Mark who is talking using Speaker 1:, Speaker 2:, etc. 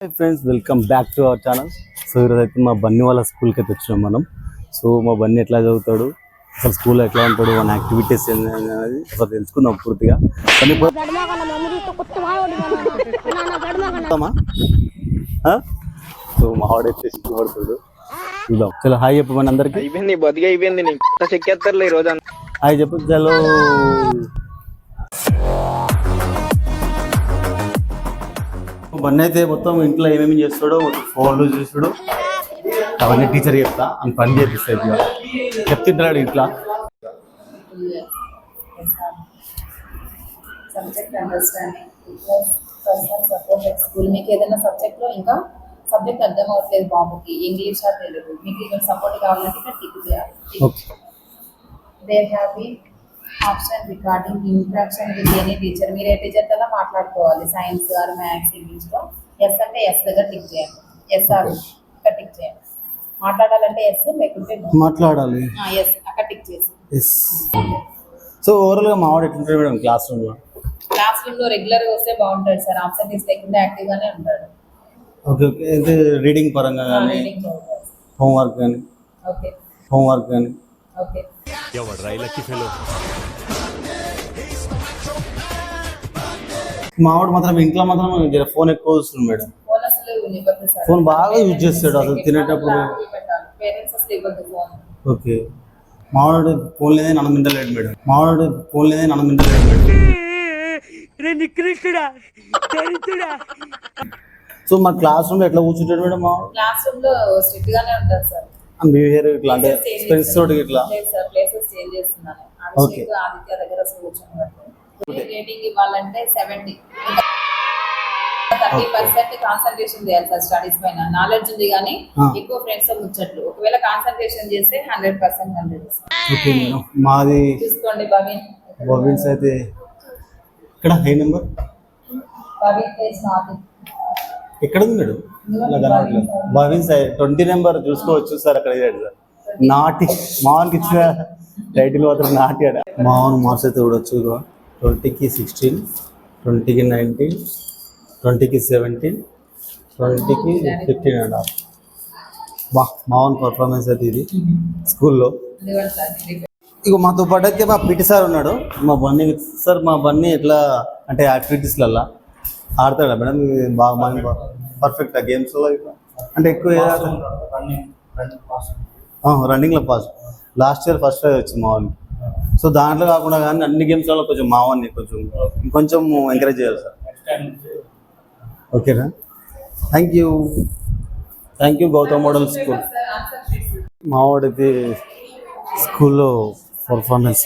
Speaker 1: Hi friends welcome back to our channel so ఈరోజు అయితే మా బన్నీ వాళ్ళ స్కూల్కి అయితే వచ్చినాం మనం. సో మా బన్నీ ఎట్లా చదువుతాడు? అసలు స్కూల్లో ఎట్లా ఉంటాడు? మన యాక్టివిటీస్ అనేది అసలు తెలుసుకుందాం పూర్తిగా? సో మా వాడైతే ఇష్టపడుతాడు చూద్దాం చలో హాయ్ చెప్పు మన అందరికి.
Speaker 2: అయిపోయింది బతికి అయిపోయింది చెక్కేస్తారులే ఈ రోజు.
Speaker 1: హాయ్ చెప్పు చలో. బన్నీ అయితే మొత్తం ఇంట్లో ఏమేమి చేస్తాడో ఫోన్లు చూస్తాడు అవన్నీ టీచర్ చెప్తా. అని పని చేపిస్తాయి చెప్తుంటాడు ఇంట్లో.
Speaker 3: సబ్జెక్ట్ అండర్స్టాండింగ్ స్కూల్ మీకు ఏదైనా సబ్జెక్ట్లో ఇంకా సబ్జెక్ట్ అర్థం అవ్వట్లేదు బాబుకి. ఇంగ్లీష్ తెలుగు మీకు ఇక్కడ సపోర్ట్ కావాలంటే ఇక్కడ టిక్ చేయాలి they been option recording interaction with any teacher. మీరు ఏ టీచర్తో మాట్లాడుకోవాలి. సైన్స్ ఆర్ మ్యాథ్స్ ఇంగ్లీష్లో. ఎస్ అంటే ఎస్ దగ్గర టిక్ చేయండి. ఎస్ ఆర్ ఇక్కడ టిక్ చేయండి. మాట్లాడాలంటే ఎస్ లేకుంటే
Speaker 1: మాట్లాడాలి.
Speaker 3: ఎస్ అక్కడ టిక్ చేసి.
Speaker 1: ఎస్. సో ఓవరాల్గా మా వాడు ఎట్లుంటాడు మేడం క్లాస్ రూమ్లో
Speaker 3: క్లాస్ రూమ్లో రెగ్యులర్గా వస్తే బాగుంటాడు సార్. ఆబ్సెంటీస్ లేకుండా యాక్టివ్ గానే ఉంటాడు.
Speaker 1: Okay okay. అయితే రీడింగ్ పరంగా కానీ హోంవర్క్ కానీ
Speaker 3: ఓకే.
Speaker 1: హోంవర్క్ కానీ
Speaker 3: ఓకే.
Speaker 1: మా వాడు మాత్రం ఇంట్లో మాత్రం ఫోన్ ఎక్కువ చూస్తుంది మేడం.
Speaker 3: ఫోన్
Speaker 1: బాగా యూజ్ చేస్తాడు అసలు తినేటప్పుడు. ఓకే. మావాడు ఫోన్ లేదే నన్ను మింటలేడు మేడం. మావాడు ఫోన్ లేదే నన్ను మింటలేడు మేడం. సో మా క్లాస్ రూమ్ ఎట్లా కూర్చుంటాడు మేడం మా
Speaker 3: క్లాస్ రూమ్లో స్ట్రిక్ట్ గానే ఉంటారు సార్.
Speaker 1: బిహేవియర్ ఇట్లా అంటే ఫ్రెండ్స్ తోటి ఇట్లా.
Speaker 3: ప్లేసెస్ చేంజ్ చేస్తున్నాను. అభిషేక్ ఆదిత్య దగ్గర కూర్చొని రేటింగ్ ఇవ్వాలంటే సెవెంటీ థర్టీ పర్సెంట్ కాన్సన్ట్రేషన్ చేయాలి సార్ స్టడీస్ పైన. నాలెడ్జ్ ఉంది కానీ. ఎక్కువ ఫ్రెండ్స్తో ముచ్చట్లు. ఒకవేళ కాన్సన్ట్రేషన్ చేస్తే హండ్రెడ్ పర్సెంట్ హండ్రెడ్
Speaker 1: ఓకే మాది
Speaker 3: చూసుకోండి భవీన్
Speaker 1: బాబిన్స్ అయితే ఇక్కడ హై నెంబర్
Speaker 3: ప్లేస్
Speaker 1: ఎక్కడ ఉంది మేడం అలా కనబడలేదు బాబిన్స్ ట్వంటీ నెంబర్ చూసుకోవచ్చు సార్ అక్కడ ఇచ్చాడు సార్. నాటి మావన్కి ఇచ్చిన టైటిల్ మాత్రం నాటి అడ మావన్ మార్క్స్ అయితే చూడొచ్చు ట్వంటీకి సిక్స్టీన్ ట్వంటీకి నైన్టీన్ ట్వంటీకి సెవెంటీన్ ట్వంటీకి ఫిఫ్టీన్ అండ్ హాఫ్ బా మావన్ పర్ఫార్మెన్స్ అయితే ఇది. స్కూల్లో. ఇక మాతో పాటు అయితే మా పిటి సార్ ఉన్నాడు. మా బన్నీ సార్ మా బన్నీ ఎట్లా అంటే యాక్టివిటీస్లల్లా ఆడతాడా మేడం? బాగా మంది పర్ఫెక్ట్ గేమ్స్లో అంటే ఎక్కువ రన్నింగ్లో పాస్ లాస్ట్ ఇయర్ ఫస్ట్ ప్రైజ్ వచ్చింది మా వాడిని సో దాంట్లో కాకుండా కానీ అన్ని గేమ్స్లలో కొంచెం మా వాడిని కొంచెం ఇంకొంచెం ఎంకరేజ్ చేయాలి సార్. ఓకేనా thank you thank you Gautam model school మా వాడిది స్కూల్లో పర్ఫార్మెన్స్